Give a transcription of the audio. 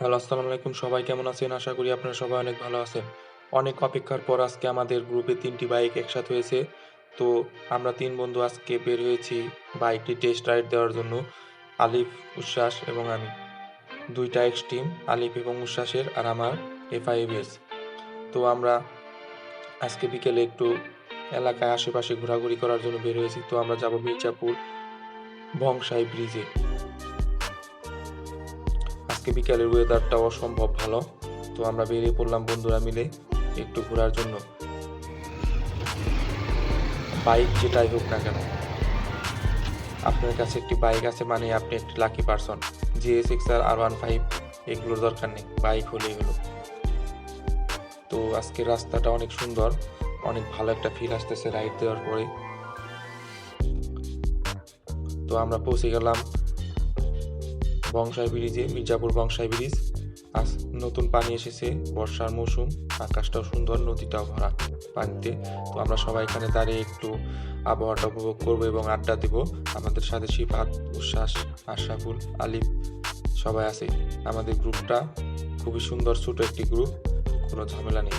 Hello, আসসালামু আলাইকুম। সবাই কেমন আছেন? আশা করি আপনারা সবাই অনেক ভালো আছেন। অনেক অপেক্ষার পর আজকে আমাদের গ্রুপে তিনটি বাইক একসাথে হয়েছে। তো আমরা তিন বন্ধু আজকে বের হয়েছি বাইকটি টেস্ট রাইড দেওয়ার জন্য। আলিফ উচ্ছ্বাস এবং আমি। দুইটা এক্সট্রিম আলিফ এবং উচ্ছ্বাসের আর আমার এফআইএস তো আমরা আজকে বিকেলে একটু এলাকায় আশেপাশে ঘোরাঘুরি করার জন্য বের হয়েছি। তো আমরা যাব মির্জাপুর বংশাই ব্রিজে। আজকে বিকালের ওয়েদারটাও অসম্ভব ভালো। তো আমরা বেরিয়ে পড়লাম বন্ধুরা মিলে একটু ঘোরার জন্য। বাইক যেটাই হোক না কেন। আপনার কাছে একটি বাইক আছে মানে আপনি একটি lucky person GS X R R one five এগুলোর দরকার নেই বাইক হলেই হলো। তো আজকের রাস্তাটা অনেক সুন্দর, অনেক ভালো একটা ফিল আসতেছে রাইড দেওয়ার পরে। তো আমরা পৌঁছে গেলাম বংশাই ব্রিজে মির্জাপুর বংশাই ব্রিজ আজ নতুন পানি এসেছে, বর্ষার মৌসুম, আকাশটাও সুন্দর, নদীটাও ভরা পানিতে। তো আমরা সবাই এখানে দাঁড়িয়ে একটু আবহাওয়াটা উপভোগ করব এবং আড্ডা দেব। আমাদের সাথে শিফাত উচ্ছ্বাস আশরাফুল, আলিফ সবাই আছে। আমাদের গ্রুপটা খুবই সুন্দর, ছোট একটি গ্রুপ, কোনো ঝামেলা নেই।